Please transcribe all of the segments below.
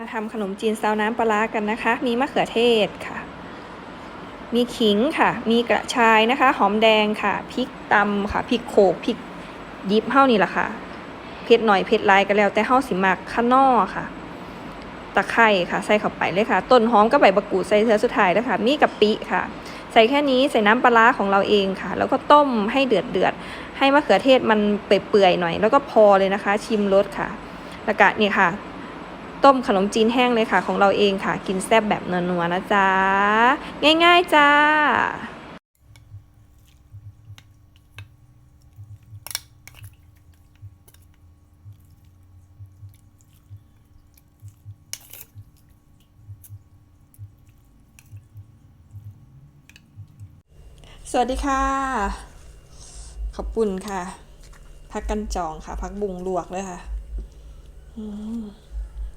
มาทำขนมจีนซาวน้ำปลากันนะคะ มีมะเขือเทศค่ะ มีขิงค่ะ มีกระชายนะคะ หอมแดงค่ะ พริกตำค่ะ พริกโขก พริกยิบเฮ้านี่แหละค่ะ เผ็ดหน่อยเผ็ดลายก็แล้ว แต่เฮ้าสิมักข้างนอกค่ะ ตะไคร่ค่ะ ใส่เข้าไปเลยค่ะ ต้นหอมก็ใบมะกูดใส่เทือสุดท้ายนะคะมีกะปิค่ะ ใส่แค่นี้ใส่น้ำปลาของเราเองค่ะ แล้วก็ต้มให้เดือดเดือดๆให้มะเขือเทศมันเปื่อยๆหน่อย แล้วก็พอเลยนะคะ ชิมรสค่ะ แล้วก็นี่ค่ะ ต้มขนมจีนแห้งเลยค่ะ ของเราเองค่ะ กินแซ่บแบบนัวๆนะจ๊ะ ง่ายๆจ้าสวัสดีค่ะ ขอบคุณค่ะ พักกันจองค่ะ พักบุงลวกเลยค่ะอืม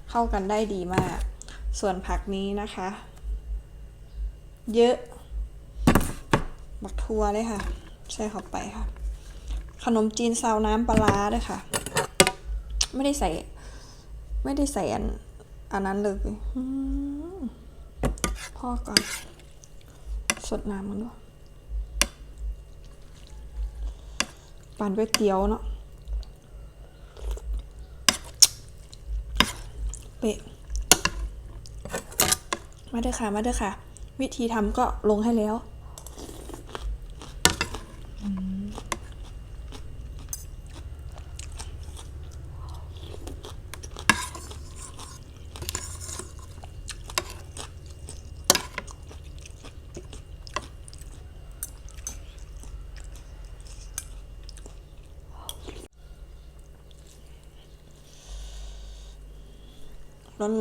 เข้ากันได้ดีมาก ส่วนผักนี้นะคะ เยอะ บักทัวเลยค่ะ ใส่เข้าไปค่ะ ขนมจีนซาวน้ำปลาร้าด้วยค่ะ ไม่ได้ใส่ ไม่ได้ใส่อันอันนั้นเลยพ่อก่อน สดน้ำมันด้วยปั่นก๋วยเตี๋ยวเนาะ เปะมาเด้อค่ะ มาเด้อค่ะ วิธีทำก็ลงให้แล้ว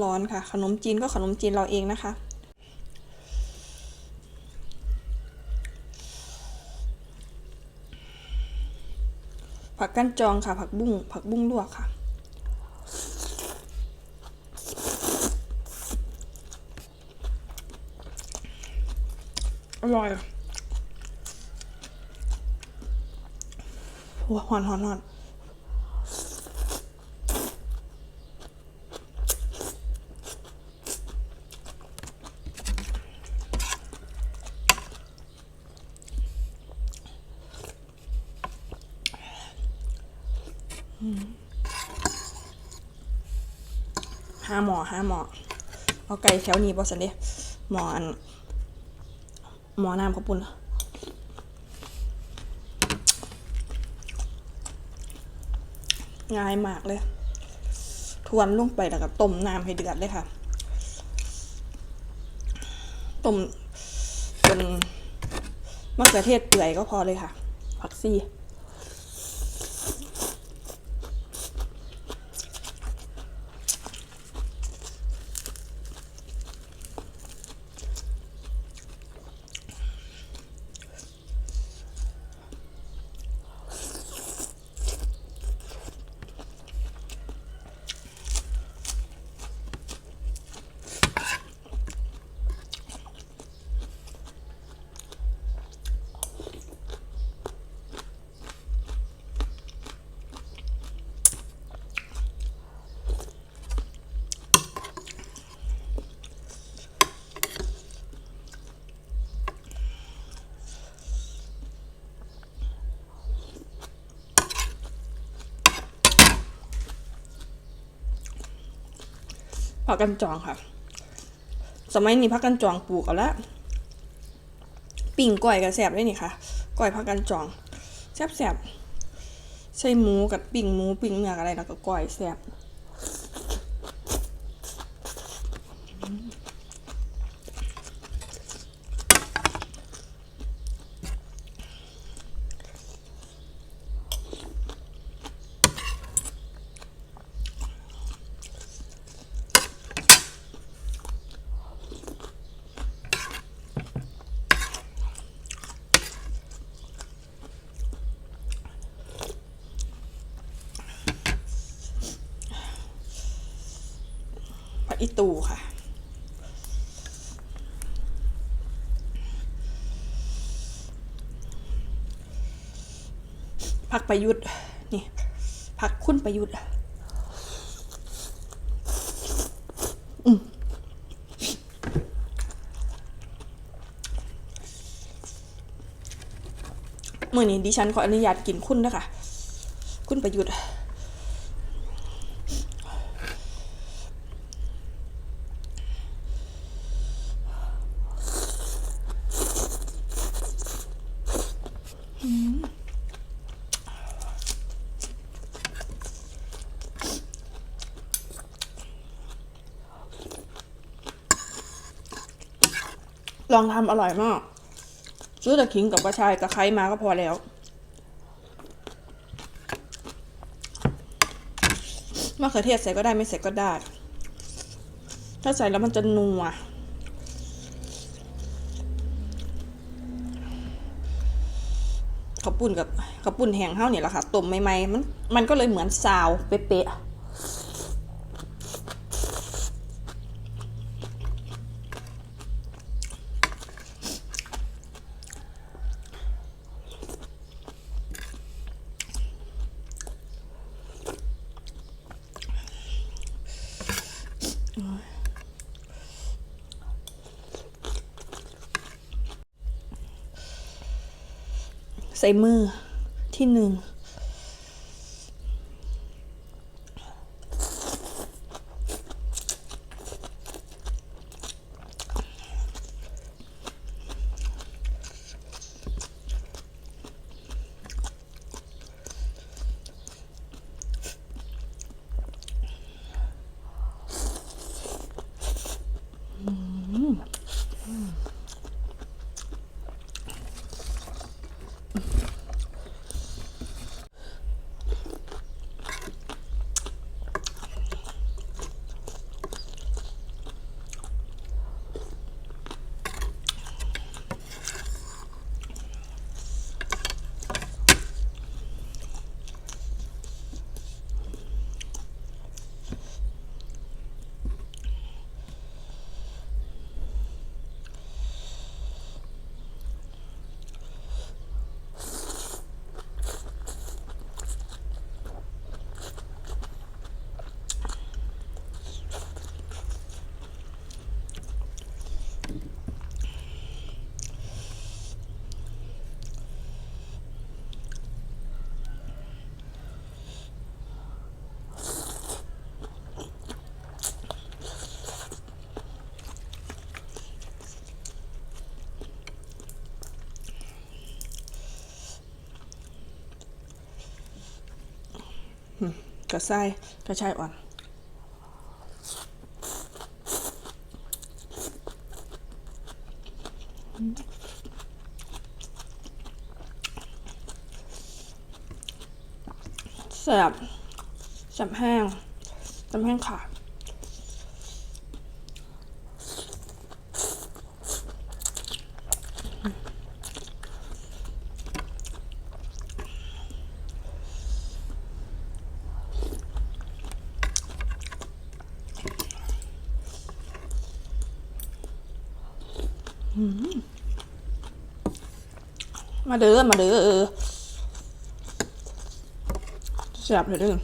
ร้อนๆค่ะ ขนมจีนก็ขนมจีนเราเองนะคะ ผักกั้นจองค่ะ ผักบุ้งผักบุ้งลวกค่ะอร่อยหัวหอนหอนหอน ห้าหมอห้าหมอเอาไก่แถวนี้บอสันเดหมออัน หมอน้ำข้าวปุ้นง่ายมากเลย ทวนลงไปแล้วก็ต้มน้ำให้เดือดเลยค่ะ ต้มจนมะเขือเทศเปื่อยก็พอเลยค่ะ ผักซี่ ผักกันจองค่ะ สมัยนี้ผักกันจองปลูกกันแล้วปิ่งก้อยกับแสบได้นี่ค่ะก้อยผักกันจองแสบแสบใช้หมูกับปิ่งหมูปิ่งเนื้ออะไรแล้วก็ก้อยแสบ อีตูค่ะ พักประยุทธ์นี่พักคุณประยุทธ์อืมเมื่อนี้ดิฉันขออนุญาตกินคุณนะคะ คุณประยุทธ์ ลองทำอร่อยมาก ซื้อแต่ขิงกับกระชายกับไคร้มาก็พอแล้ว มะเขือเทศใส่ก็ได้ไม่ใส่ก็ได้ ถ้าใส่แล้วมันจะนัว ข้าวปุ้นกับข้าวปุ้นแห้งเท่าเนี่ยแหละค่ะต้มใหม่ๆมันมันก็เลยเหมือนซาวเป๊ะๆ ใส่มือที่หนึ่ง กระไส้กระชายอ่อน แสบแสบแห้งแสบแห้งขาด มาเด้อมาเด้อแซ่บเลยเด้อ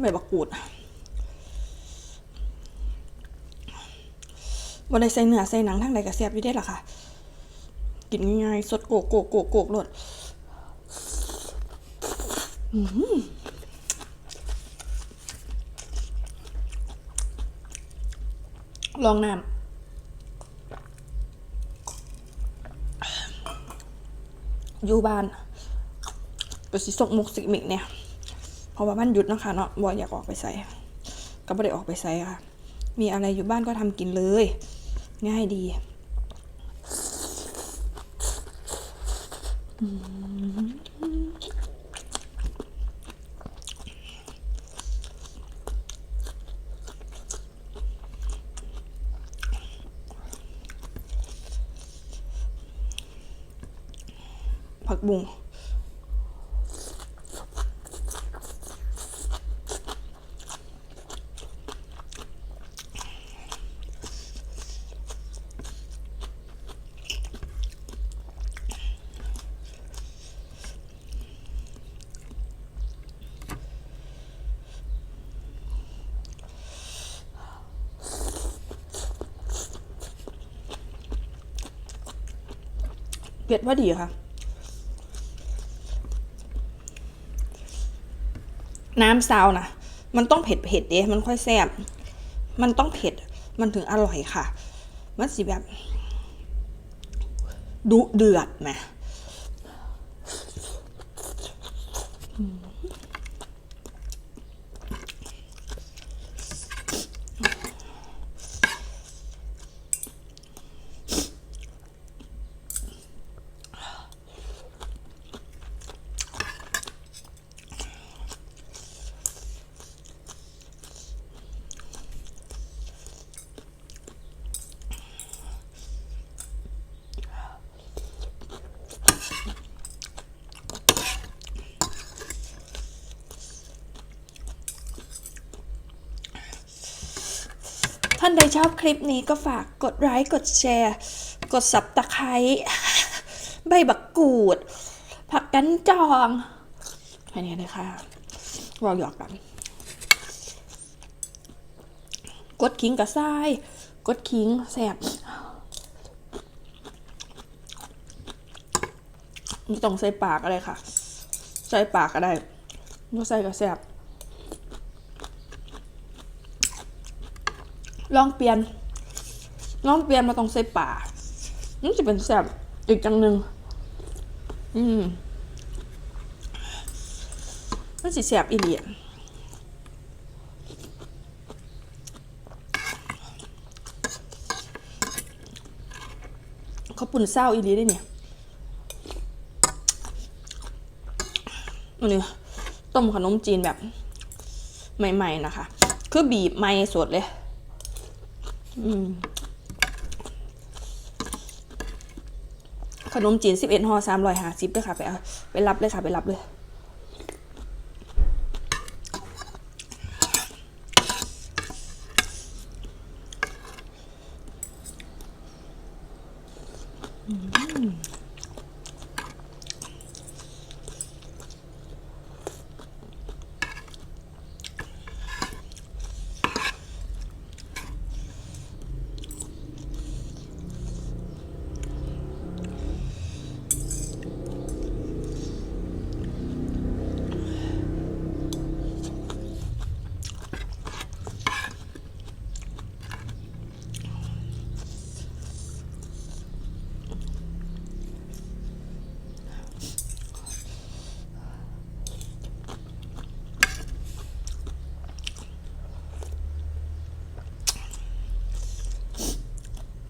ใบบักกูดวันใดใส่เนื้อใส่หนังทั้งใดก็แซ่บอยู่ได้หรอค่ะ กินง่ายๆสดโกกโกกโกกโกกโลดลองน้ำอยู่บ้านก็สิสกมุกสิมิกเนี่ย ราะว่ามันหยุดนะคะเนาะบ่อยากออกไปใส่ก็ไม่ได้ออกไปใส่ค่ะ มีอะไรอยู่บ้านก็ทำกินเลย ง่ายดีผักบุ้ง เผ็ดว่าดีค่ะ น้ำซาวนะมันต้องเผ็ดเผ็ดเด้มันค่อยแซ่บมันต้องเผ็ด มันถึงอร่อยค่ะ มันสิแบบ ดุเดือดไหมท่านะด ชอบคลิปนี้ก็ฝากกดไลค์กดแชร์ กดสับตะไคร้ใบบักกูด ผักกันจองแค่นี้เลยค่ะวอลหยอกกัน กดคิงกับไส้กดคิงแสบไม่ต้องใส่ปากอะไรค่ะ ใส่ปากก็ได้ไม่ใส่ก็แสบ ลองเปลี่ยน ลองเปลี่ยนมาต้องใส่ป่านี่จะเป็นแสบอีกจังหนึ่งอืมมันสิแสบอีเลียเขาปุ่นเศร้าอีเลียได้เนี่ยอันนี้ต้มขนมจีนแบบใหม่ ๆ นะคะ คือบีบไม่สดเลย ขนมจีนสิบเอ็ดห่อสามร้อยห้าสิบเลยค่ะ ไปเอาไปรับเลยค่ะ ไปรับเลย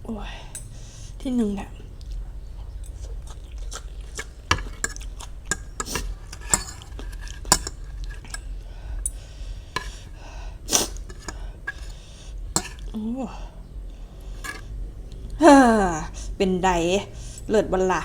โอ้ ยที่หนึ่งเนี่ยโอ้ฮ่าเป็นไดเลิศบลล่ะ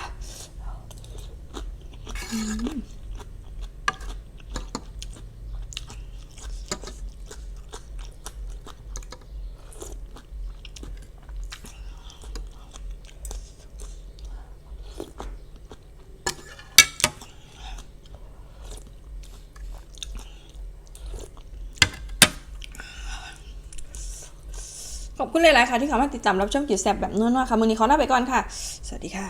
คุณหลายๆค่ะที่เข้ามาติดตามรับชมกิจแซบแบบนัวๆค่ะมือนี้ขอลาไปก่อนค่ะ สวัสดีค่ะ